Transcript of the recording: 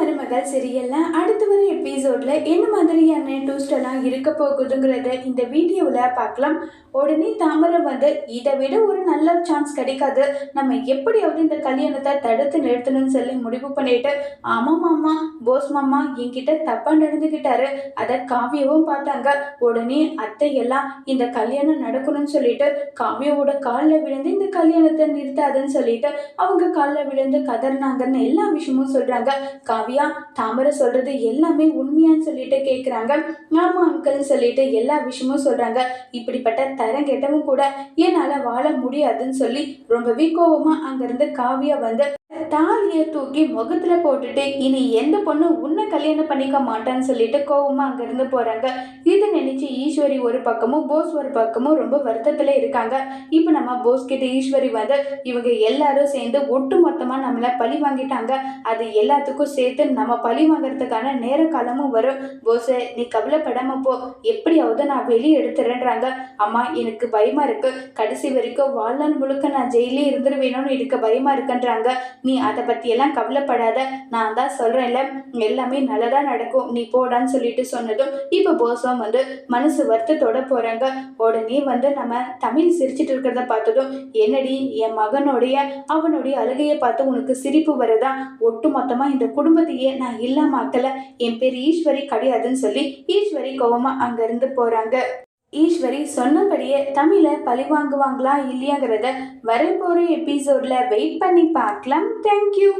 மருமகள் சீரியல்ல அடுத்து வர எபிசோட்ல என்ன மாதிரியான டூஸ்டெல்லாம் இருக்க போகுதுங்கிறத இந்த வீடியோவில் பார்க்கலாம். உடனே தாமரை வந்து இதை விட ஒரு நல்ல சான்ஸ் கிடைக்காது. நம்ம எப்படியாவது இந்த கல்யாணத்தை தடுத்து நிறுத்தணும்னு சொல்லி முடிவு பண்ணிட்டு ஆமா மாமா போஸ் மாமா என்கிட்ட தப்பா நடந்துக்கிட்டாரு அதை காவியவும் பார்த்தாங்க. உடனே அத்தை எல்லாம் இந்த கல்யாணம் நடக்கணும்னு சொல்லிட்டு காவியாவோட காலில் விழுந்து இந்த கல்யாணத்தை நிறுத்தாதுன்னு சொல்லிட்டு அவங்க காலில் விழுந்து கதறினாங்கன்னு எல்லா விஷயமும் சொல்கிறாங்க காவியா தாமரை சொல்றது எல்லாமே உண்மையான்னு சொல்லிட்டு கேட்குறாங்க ஆமா அங்கிள்னு சொல்லிட்டு எல்லா விஷயமும் சொல்றாங்க. இப்படிப்பட்ட தரம் கெட்டவும் கூட என்னால் வாழ முடியாதுன்னு சொல்லி ரொம்பவே கோவமா அங்கிருந்து காவியா வந்து தாலியை தூக்கி முகத்துல போட்டுட்டு இனி எந்த பொண்ணு உன்னை கல்யாணம் பண்ணிக்க மாட்டான்னு சொல்லிட்டு கோவமா அங்கிருந்து போறாங்க. நினைச்சு ஈஸ்வரி ஒரு பக்கமும் போஸ் ஒரு பக்கமும் ரொம்ப வருத்தத்துல இருக்காங்க. இப்போ நம்ம போஸ் கிட்ட ஈஸ்வரி வந்து இவங்க எல்லாரும் சேர்ந்து ஒட்டு மொத்தமா நம்மள பழி வாங்கிட்டாங்க. அது எல்லாத்துக்கும் சேர்த்து நம்ம பழி வாங்குறதுக்கான நேர காலமும் வரும். போஸ் நீ கவலைப்படாம போ. எப்படியாவது நான் வெளியே எடுத்துறேன்றாங்க. அம்மா எனக்கு பயமா இருக்கு. கடைசி வரைக்கும் வாழ்நாள் முழுக்க நான் ஜெயிலே இருந்துருவேணும்னு எனக்கு பயமா இருக்குன்றாங்க. நீ அதை பற்றியெல்லாம் கவலைப்படாத. நான் தான் சொல்கிறேன்ல எல்லாமே நல்லதாக நடக்கும். நீ போடான்னு சொல்லிட்டு சொன்னதும் இப்போ போஸும் வந்து மனசு வருத்தத்தோட போகிறாங்க உடனே வந்து நம்ம தமிழ் சிரிச்சிட்டு இருக்கிறத பார்த்ததும் என்னடி என் மகனுடைய அவனுடைய அழுகையை பார்த்து உனக்கு சிரிப்பு வரதா? ஒட்டு மொத்தமாக இந்த குடும்பத்தையே நான் இல்லாமக்கல. என் பேர் ஈஸ்வரி கிடையாதுன்னு சொல்லி ஈஸ்வரி கோவமா அங்கேருந்து போகிறாங்க ஈஸ்வரி சொன்னபடியே தமிழை பழி வாங்குவாங்களா இல்லையாங்கிறத வரப்போகிற எபிசோடில் வெயிட் பண்ணி பார்க்கலாம். தேங்க்யூ